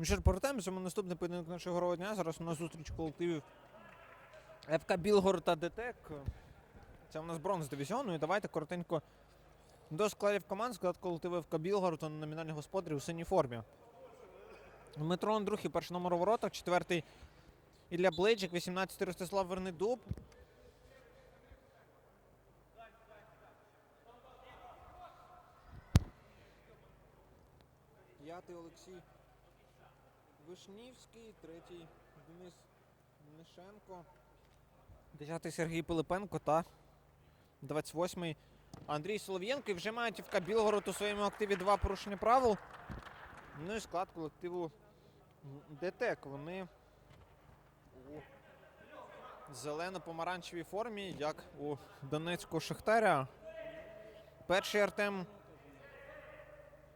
Ну що ж, повертаємося ми наступний поєдинок нашого грового дня. Зараз у нас зустріч колективів ФК Білгород та ДТЕК. Це у нас бронз дивізіону. І давайте коротенько до складів команд. Склад колективу ФК Білгород та номінальних господарів у синій формі. Дмитро Андрухи, перший номер у воротах, четвертий Ілля Блейчик, 18 Ростислав Вернидуб. П'ятий Олексій Вишнівський, третій Денис Нишенко, десятий Сергій Пилипенко та 28-й Андрій Солов'єнко. І вже мають ФК Білгород у своєму активі два порушення правил. Ну і склад колективу ДТЕК. Вони у зелено-помаранчевій формі, як у Донецького Шахтаря. Перший Артем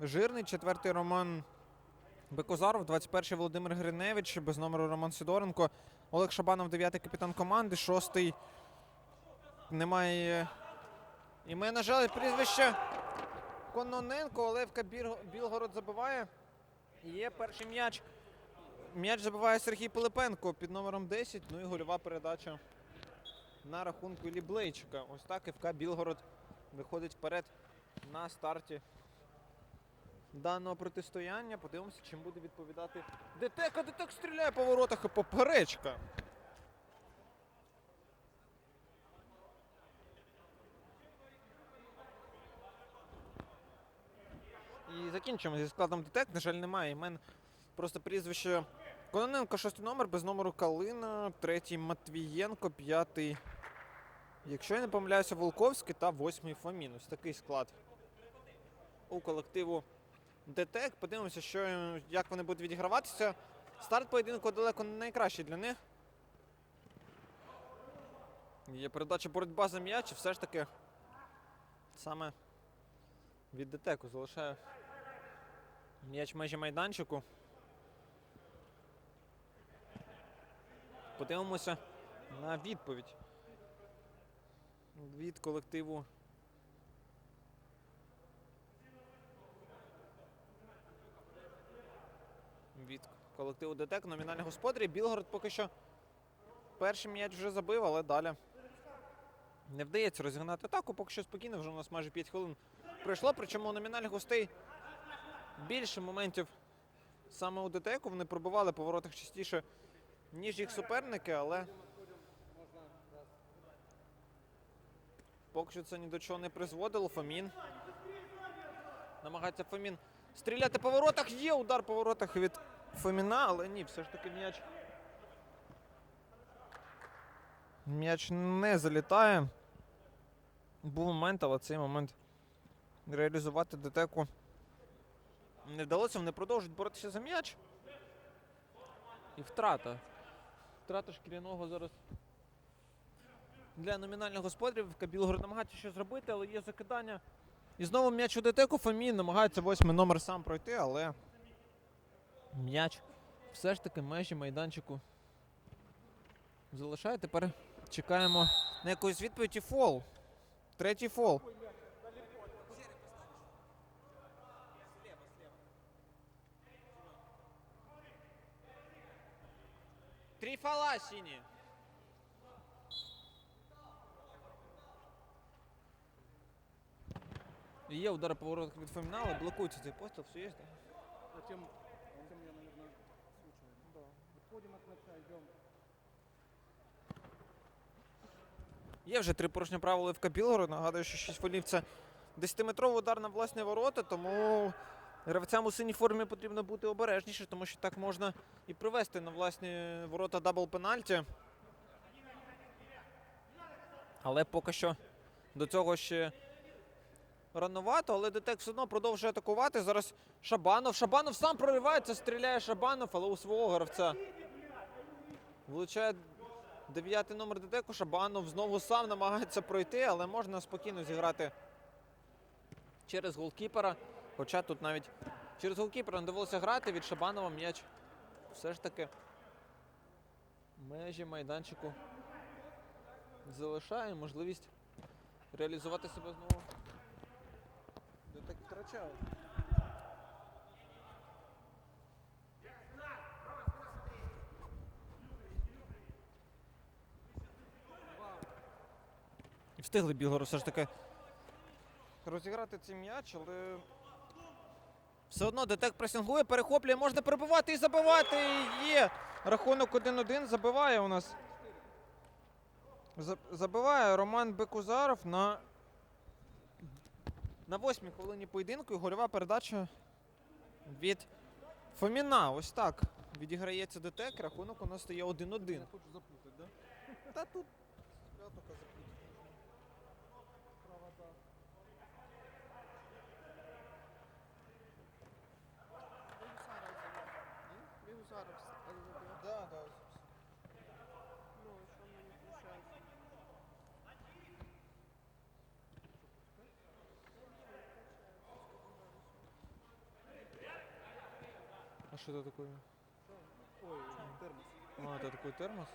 Жирний, четвертий Роман Бекозаров, 21-й Володимир Гриневич, без номеру Роман Сидоренко, Олег Шабанов, 9-й капітан команди, шостий немає імен, на жаль, прізвище Кононенко, Олевка Білгород забиває. Є перший м'яч. М'яч забиває Сергій Пилипенко під номером 10. Ну і гольова передача на рахунку Іллі Блейчика. Ось так ФК Білгород виходить вперед на старті даного протистояння. Подивимося, чим буде відповідати ДТЕК. А ДТЕК стріляє по воротах і поперечка. І закінчимо зі складом ДТЕК. На жаль, немає імен. Просто прізвище Кононенко, шостий номер, без номеру Калина, третій Матвієнко, п'ятий. Якщо я не помиляюся, Волковський та восьмий Фомін. Ось такий склад у колективу ДТЕК. Подивимося, що, е, як вони будуть відіграватися. Старт поєдинку далеко не найкращий для них. Є передача боротьба за м'яч, все ж таки саме від ДТЕКу залишає м'яч в межі майданчику. Подивимося на відповідь від колективу від колективу ДТЕК, номінальних господарів. Білгород поки що перший м'яч вже забив, але далі не вдається розігнати атаку. Поки що спокійно, вже у нас майже 5 хвилин пройшло. Причому у номінальних гостей більше моментів саме у ДТЕКу. Вони пробивали по воротах частіше, ніж їх суперники, але поки що це ні до чого не призводило. Фомін. Намагається Фомін стріляти по воротах. Є удар по воротах від Фоміна, але ні, все ж таки м'яч. М'яч не залітає. Був момент, але цей момент реалізувати ДТЕКу не вдалося. Вони продовжують боротися за м'яч. І втрата. Втрата шкіряного зараз для номінальних господарів. Білгород намагається щось зробити, але є закидання. І знову м'яч у ДТЕКу. Фомін намагається восьмий номер сам пройти, але м'яч все ж таки межі майданчику залишає. Тепер чекаємо на якусь відповідь і фол. Третій фол. Три фола сині. Є удар по воротах від Фоміна, блокується цей постріл, все є, так? Затем, затем я, наверное, случайно. Да. Отходим от мяча, идем. Є вже три порушення правил в Білгород. Нагадую, що 6 фолів це 10-метровий удар на власні ворота, тому гравцям у синій формі потрібно бути обережніше, тому що так можна і привести на власні ворота дабл пенальті. Але поки що до цього ще рановато, але Детек все одно продовжує атакувати. Зараз Шабанов. Шабанов сам проривається, стріляє Шабанов, але у свого гравця. Влучає дев'ятий номер Детеку. Шабанов знову сам намагається пройти, але можна спокійно зіграти через голкіпера. Хоча тут навіть через голкіпера не довелося грати від Шабанова м'яч. Все ж таки межі майданчику залишає можливість реалізувати себе знову так втрачали. Встигли Білгород все ж таки розіграти цей м'яч, але все одно Детек пресингує, перехоплює, можна перебувати і забивати. І Є. Рахунок 1-1 забиває у нас. Забиває Роман Бекузаров на на восьмій хвилині поєдинку і гольова передача від Фоміна. Ось так. Відіграється ДТЕК, рахунок у нас стає 1-1. Я хочу заплутати, да? Та тут Я только заплутаю. Провода. Бігусаров забив. Да, да. Ну, що мені включається? Що це таке? Ой, термос. А, це такий термос.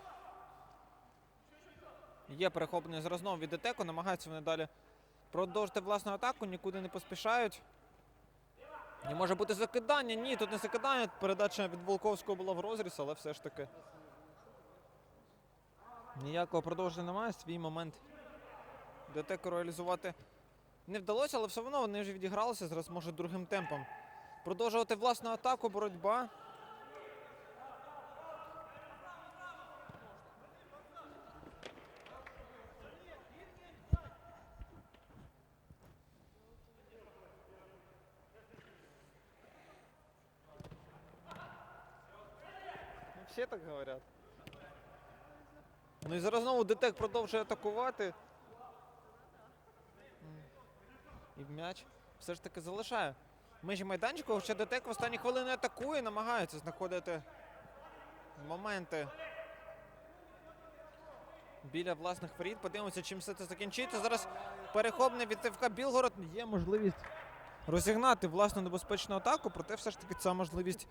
Є перехоплення з розном від ДТЕКу, намагаються вони далі продовжити власну атаку, нікуди не поспішають. Не може бути закидання. Ні, тут не закидання. Передача від Волковського була в розріз, але все ж таки. Ніякого продовження немає. Свій момент ДТЕКу реалізувати не вдалося, але все одно вони вже відігралися. Зараз може другим темпом. Продовжувати власну атаку, боротьба. Ну, Всі так говорять. Ну і зараз знову Детек продовжує атакувати. І м'яч все ж таки залишає. Межі майданчику, хоча Детек в останні хвилини атакує, намагається знаходити моменти біля власних воріт. Подивимося, чим все це закінчиться. Зараз перехопне від ТФК Білгород. Є можливість розігнати власну небезпечну атаку, проте все ж таки ця можливість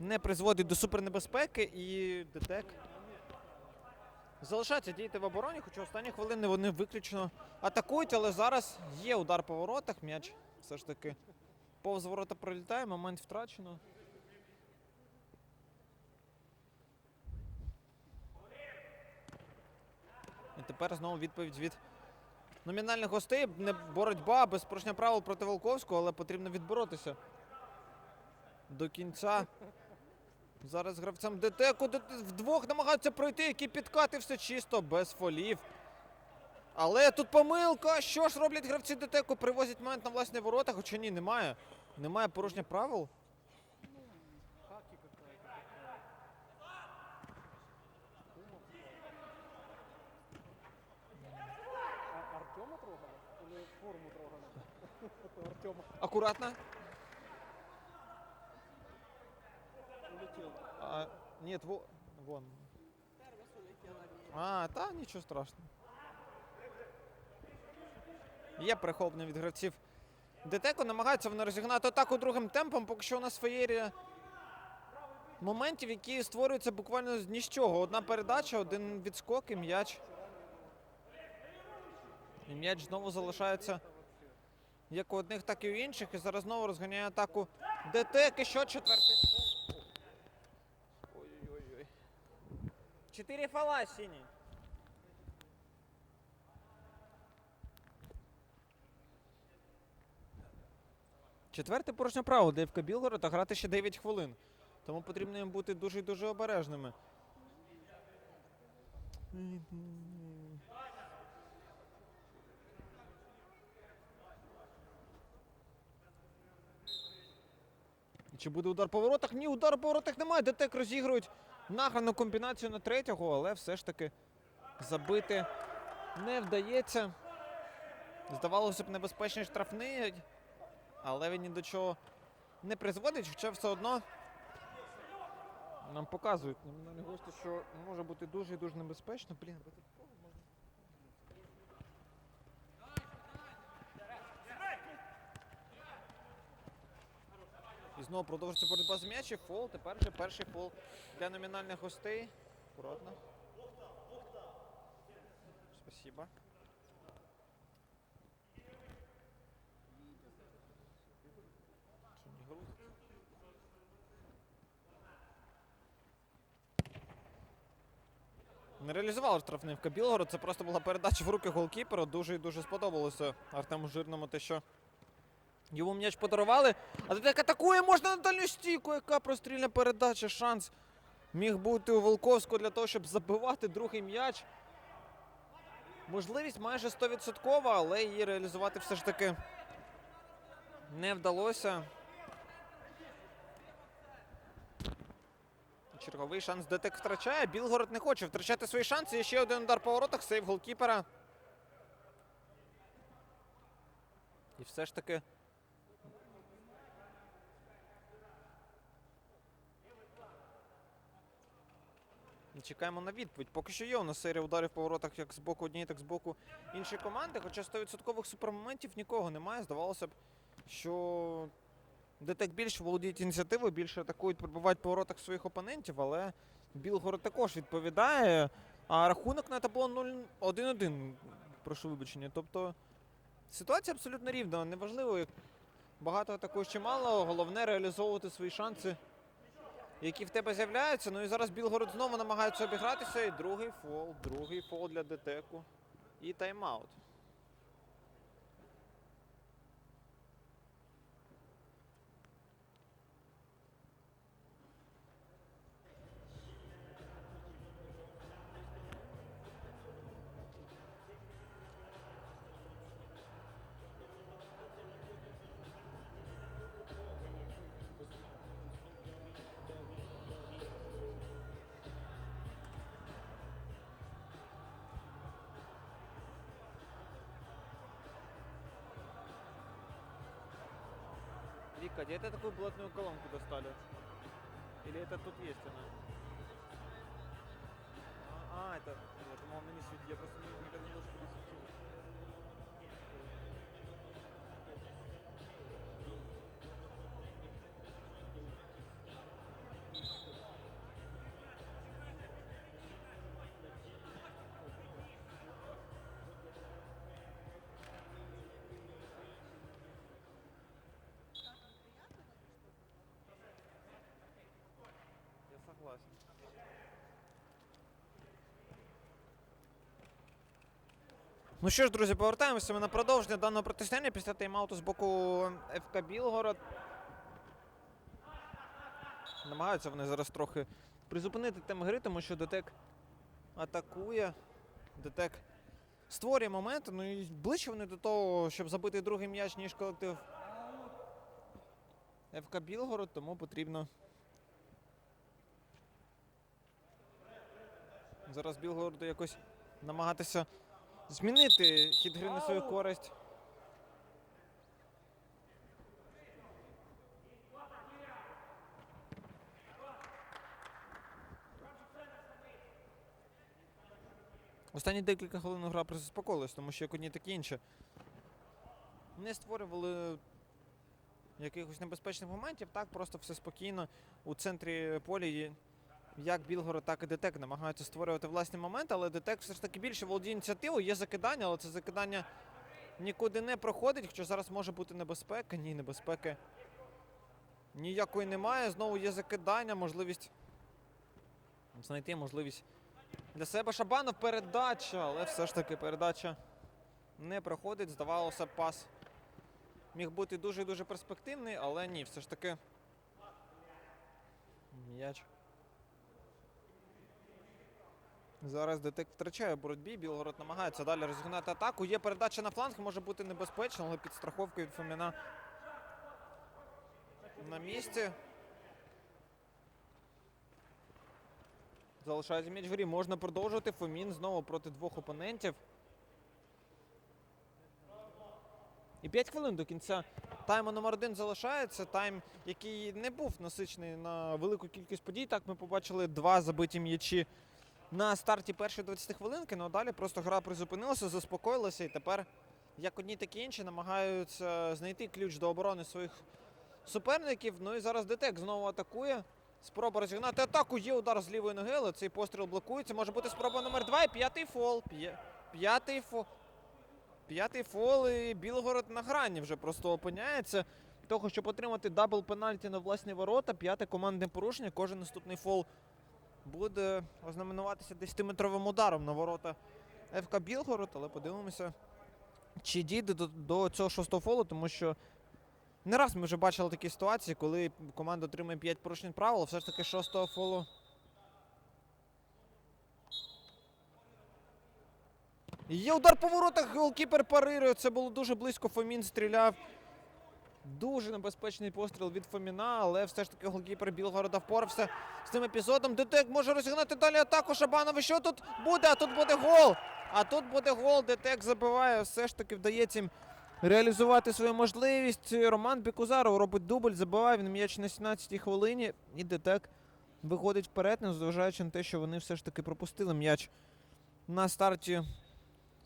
не призводить до супернебезпеки і ДТЕК залишається діяти в обороні, хоча останні хвилини вони виключно атакують, але зараз є удар по воротах. М'яч все ж таки повз ворота пролітає, момент втрачено. І тепер знову відповідь від номінальних гостей. Не боротьба без порушення правил проти Волковського, але потрібно відборотися до кінця. Зараз гравцям ДТЕКу ДТ вдвох намагаються пройти, які підкати все чисто, без фолів. Але тут помилка. Що ж роблять гравці ДТЕКу? Привозять момент на власні ворота, хоча ні, немає. Немає порушення правил. Хаки какая-то такая. Думал. А Артема трогали? Или форму трогали? Это Артема Акуратно. улетел. А, ні, во, вон. Термос улетіла мені. А, та нічого страшного. Є перехоплення від гравців. Детеко намагаються вони розігнати атаку другим темпом, поки що у нас феєрія моментів, які створюються буквально з нічого. Одна передача, один відскок і м'яч. І м'яч знову залишається як у одних, так і у інших. І зараз знову розганяє атаку ДТЕК. І що четвертий? Ой-ой-ой. Чотири фола сині. Четверте порушення правил для ФК Білгорода грати ще 9 хвилин. Тому потрібно їм бути дуже і дуже обережними. Чи буде удар по воротах? Ні, удар по воротах немає. ДТЕК розігрують награну комбінацію на третього, але все ж таки забити не вдається. Здавалося б, небезпечний штрафний, але він ні до чого не призводить, хоча все одно нам показують номінальні гості, що може бути дуже і дуже небезпечно. Блін, без такого можна. І знову продовжується боротьба з м'ячі. Фол. Тепер вже перший фол для номінальних гостей. Аккуратно. Спасибо. Що, не грузить? Не реалізував штрафний в Білгород. Це просто була передача в руки голкіпера. Дуже і дуже сподобалося Артему Жирному те, що йому м'яч подарували. А Дедек атакує, можна на дальню стійку. Яка прострільна передача. Шанс міг бути у Волковського для того, щоб забивати другий м'яч. Можливість майже 100%, але її реалізувати все ж таки не вдалося. Черговий шанс Детек втрачає. Білгород не хоче втрачати свої шанси. І ще один удар по воротах. Сейв голкіпера. І все ж таки. Чекаємо на відповідь. Поки що є у нас серія ударів по воротах як з боку однієї, так з боку іншої команди. Хоча 100% супермоментів нікого немає. Здавалося б, що Детек більше володіють ініціативою, більше атакують, пробивають по воротах своїх опонентів, але Білгород також відповідає. А рахунок на табло 0-1-1. Прошу вибачення. Тобто ситуація абсолютно рівна. Неважливо, як багато атакуєш чи мало. Головне реалізовувати свої шанси, які в тебе з'являються. Ну і зараз Білгород знову намагається обігратися. І другий фол, другий фол для Детеку. І тайм-аут. Вика, где это такую блатную колонку достали? Или это тут есть она? А, а, это... Я думал, она не светит. Я просто не, никогда не думал, что Ну що ж, друзі, повертаємося ми на продовження даного протистояння після тайм-ауту з боку ФК Білгород. Намагаються вони зараз трохи призупинити темп гри, тому що ДТЕК атакує. ДТЕК створює моменти, ну і ближче вони до того, щоб забити другий м'яч, ніж колектив ФК Білгород, тому потрібно Зараз Білгороду якось намагатися змінити хід гри на свою користь. Останні декілька хвилин гра заспокоїлась, тому що як одні, так і інші не створювали якихось небезпечних моментів, так просто все спокійно у центрі поля як Білгород, так і ДТЕК намагаються створювати власні моменти, але ДТЕК все ж таки більше володіє ініціативою. Є закидання, але це закидання нікуди не проходить. Хоча зараз може бути небезпека. Ні, небезпеки ніякої немає. Знову є закидання, можливість знайти можливість для себе. Шабанов передача, але все ж таки передача не проходить. Здавалося, пас міг бути дуже і дуже перспективний, але ні, все ж таки. М'яч. Зараз Детек втрачає в боротьбі. Білгород намагається далі розігнати атаку. Є передача на фланг, може бути небезпечно, але підстраховка від Фоміна на місці. Залишається м'яч в грі. Можна продовжувати. Фомін знову проти двох опонентів. І 5 хвилин до кінця тайму номер один залишається. Тайм, який не був насичений на велику кількість подій. Так, ми побачили два забиті м'ячі на старті першої 20 хвилинки, ну а далі просто гра призупинилася, заспокоїлася, і тепер, як одні, так і інші, намагаються знайти ключ до оборони своїх суперників. Ну і зараз Детек знову атакує. Спроба розігнати атаку. Є удар з лівої ноги, але цей постріл блокується. Може бути спроба номер два і п'ятий фол. П'ятий фол. П'ятий фол і Білгород на грані вже просто опиняється. Того, щоб отримати дабл пенальті на власні ворота, п'яте командне порушення. Кожен наступний фол буде ознаменуватися 10-метровим ударом на ворота ФК Білгород, але подивимося, чи дійде до, до цього шостого фолу, тому що не раз ми вже бачили такі ситуації, коли команда отримує 5 порушень правил, все ж таки шостого фолу. Є удар по воротах, голкіпер парирує. Це було дуже близько. Фомін стріляв. Дуже небезпечний постріл від Фоміна, але все ж таки голкіпер Білгорода впорався з цим епізодом. Детек може розігнати далі атаку Шабанова. Що тут буде? А тут буде гол. А тут буде гол. Детек забиває. Все ж таки вдається їм реалізувати свою можливість. Роман Бікузаров робить дубль, забиває він м'яч на 17-й хвилині. І Детек виходить вперед, незважаючи на те, що вони все ж таки пропустили м'яч на старті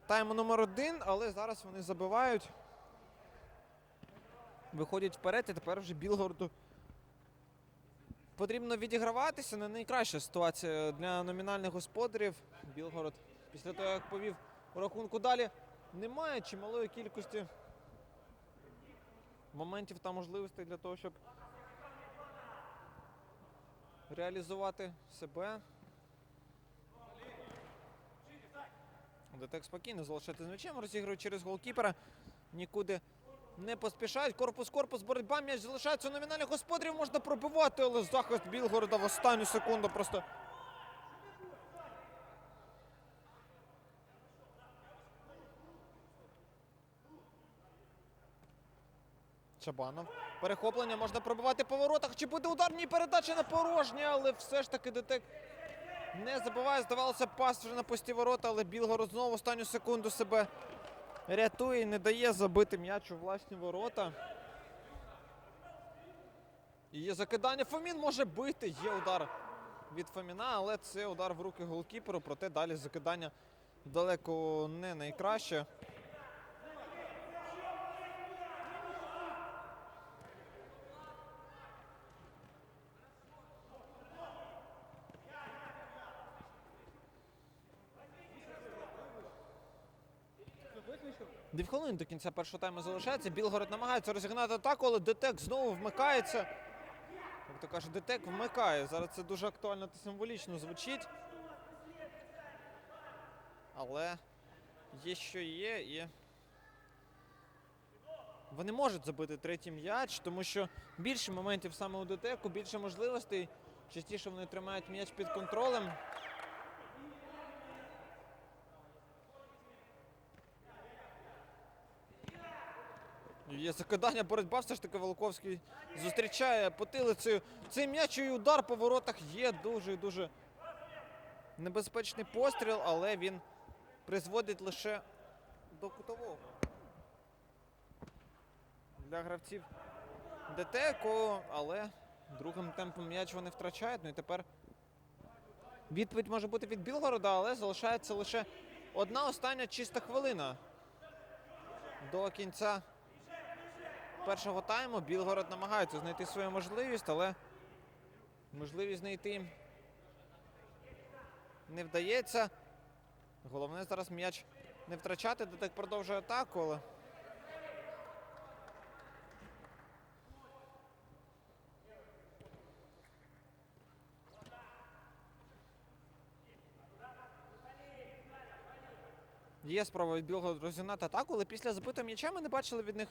тайму номер один, але зараз вони забивають. Виходять вперед, і тепер вже Білгороду потрібно відіграватися. Не найкраща ситуація для номінальних господарів. Білгород після того, як повів рахунку далі, немає чималої кількості моментів та можливостей для того, щоб реалізувати себе. Детек спокійно залишати з м'ячем, розігрують через голкіпера. Нікуди не поспішають. Корпус, корпус, боротьба, м'яч залишається у номінальних господарів. Можна пробивати, але захист Білгорода в останню секунду просто. Чабанов. Перехоплення можна пробивати по воротах. Чи буде удар? Ні, передача на порожнє, але все ж таки детек не забиває. Здавалося, пас вже на пусті ворота, але Білгород знову останню секунду себе рятує не дає забити м'яч у власні ворота. І Є закидання. Фомін може бити. Є удар від Фоміна, але це удар в руки голкіперу. Проте далі закидання далеко не найкраще. Дві хвилини до кінця першого тайму залишається. Білгород намагається розігнати атаку, але Детек знову вмикається. Як то каже, Детек вмикає. Зараз це дуже актуально та символічно звучить. Але є що є, і вони можуть забити третій м'яч, тому що більше моментів саме у Детеку, більше можливостей. Частіше вони тримають м'яч під контролем. Є закидання, боротьба, все ж таки Волковський зустрічає потилицею. Цей м'яч і удар по воротах є дуже і дуже небезпечний постріл, але він призводить лише до кутового. Для гравців ДТЕКу, але другим темпом м'яч вони втрачають. Ну і тепер відповідь може бути від Білгорода, але залишається лише одна остання чиста хвилина до кінця першого тайму Білгород намагається знайти свою можливість, але можливість знайти не вдається. Головне зараз м'яч не втрачати, Детек продовжує атаку, але. Є спроба від Білгорода розігнати атаку, але після забитого м'яча ми не бачили від них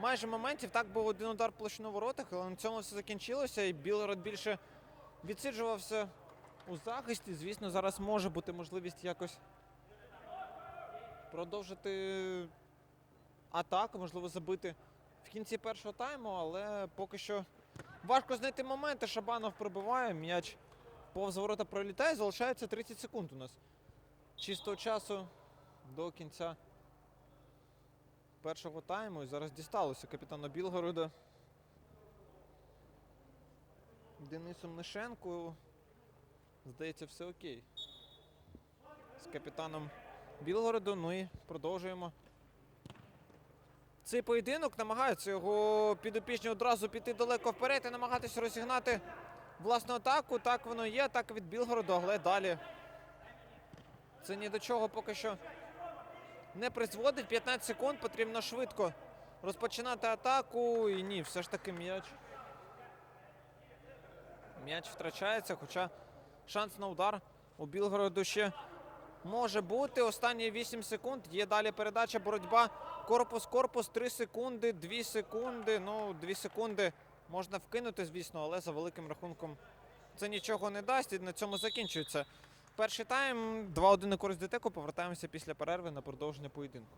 майже моментів. Так був один удар площину воротах, але на цьому все закінчилося. І Білгород більше відсиджувався у захисті. Звісно, зараз може бути можливість якось продовжити атаку, можливо, забити в кінці першого тайму, але поки що важко знайти моменти. Шабанов пробиває, м'яч повз ворота пролітає, залишається 30 секунд у нас. Чистого часу до кінця першого тайму. І зараз дісталося капітану Білгорода. Денису Мнишенку. Здається, все окей. З капітаном Білгороду. Ну і продовжуємо. Цей поєдинок намагається його підопічні одразу піти далеко вперед і намагатися розігнати власну атаку. Так воно є, так від Білгороду, але далі. Це ні до чого поки що не призводить. 15 секунд потрібно швидко розпочинати атаку. І ні, все ж таки м'яч. М'яч втрачається, хоча шанс на удар. У Білгороду ще може бути. Останні 8 секунд. Є далі передача, боротьба. Корпус, корпус, 3 секунди, 2 секунди. Ну, 2 секунди можна вкинути, звісно, але за великим рахунком це нічого не дасть. І на цьому закінчується. Перший тайм 2-1 на користь ДТЕКу. Повертаємося після перерви на продовження поєдинку.